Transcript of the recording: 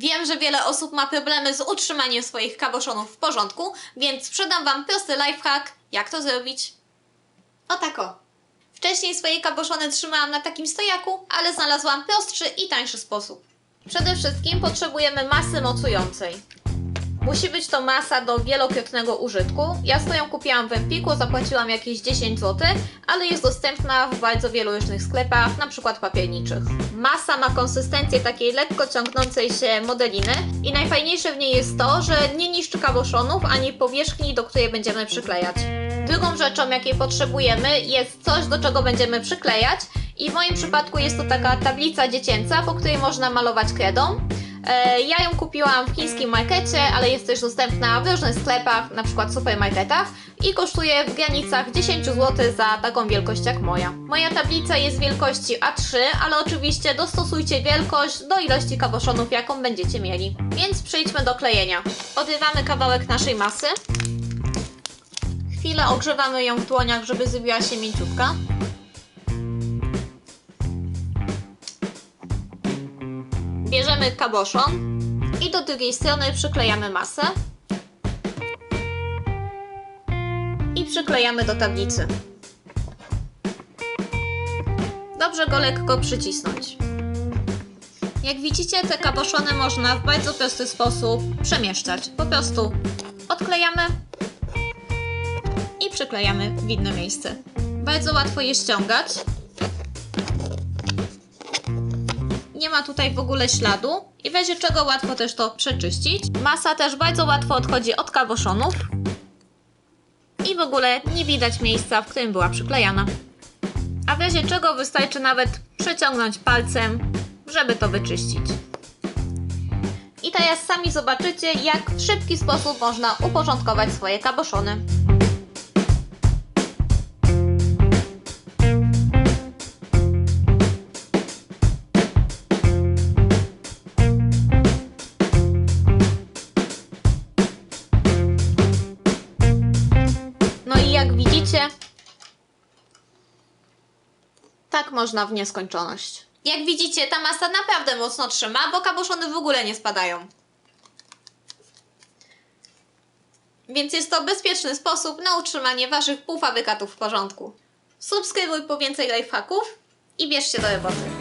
Wiem, że wiele osób ma problemy z utrzymaniem swoich kaboszonów w porządku, więc sprzedam Wam prosty lifehack, jak to zrobić. O tako. Wcześniej swoje kaboszony trzymałam na takim stojaku, ale znalazłam prostszy i tańszy sposób. Przede wszystkim potrzebujemy masy mocującej. Musi być to masa do wielokrotnego użytku. Ja swoją kupiłam w Empiku, zapłaciłam jakieś 10 zł, ale jest dostępna w bardzo wielu różnych sklepach, na przykład papierniczych. Masa ma konsystencję takiej lekko ciągnącej się modeliny i najfajniejsze w niej jest to, że nie niszczy kaboszonów ani powierzchni, do której będziemy przyklejać. Drugą rzeczą, jakiej potrzebujemy, jest coś, do czego będziemy przyklejać i w moim przypadku jest to taka tablica dziecięca, po której można malować kredą. E, Ja ją kupiłam w chińskim markecie, ale jest też dostępna w różnych sklepach, na przykład supermarketach i kosztuje w granicach 10 zł za taką wielkość jak moja. Moja tablica jest wielkości A3, ale oczywiście dostosujcie wielkość do ilości kaboszonów, jaką będziecie mieli. Więc przejdźmy do klejenia. Odrywamy kawałek naszej masy. Chwilę ogrzewamy ją w dłoniach, żeby zrobiła się mięciutka. Bierzemy kaboszon i do drugiej strony przyklejamy masę i przyklejamy do tablicy. Dobrze go lekko przycisnąć. Jak widzicie, te kaboszony można w bardzo prosty sposób przemieszczać. Po prostu odklejamy i przyklejamy w inne miejsce. Bardzo łatwo je ściągać. Nie ma tutaj w ogóle śladu i w razie czego łatwo też to przeczyścić. Masa też bardzo łatwo odchodzi od kaboszonów i w ogóle nie widać miejsca, w którym była przyklejana. A w razie czego wystarczy nawet przeciągnąć palcem, żeby to wyczyścić. I teraz sami zobaczycie, jak w szybki sposób można uporządkować swoje kaboszony. Widzicie, tak można w nieskończoność. Jak widzicie, ta masa naprawdę mocno trzyma, bo kaboszony w ogóle nie spadają. Więc jest to bezpieczny sposób na utrzymanie Waszych półfabrykatów w porządku. Subskrybuj po więcej lifehacków i bierz się do roboty.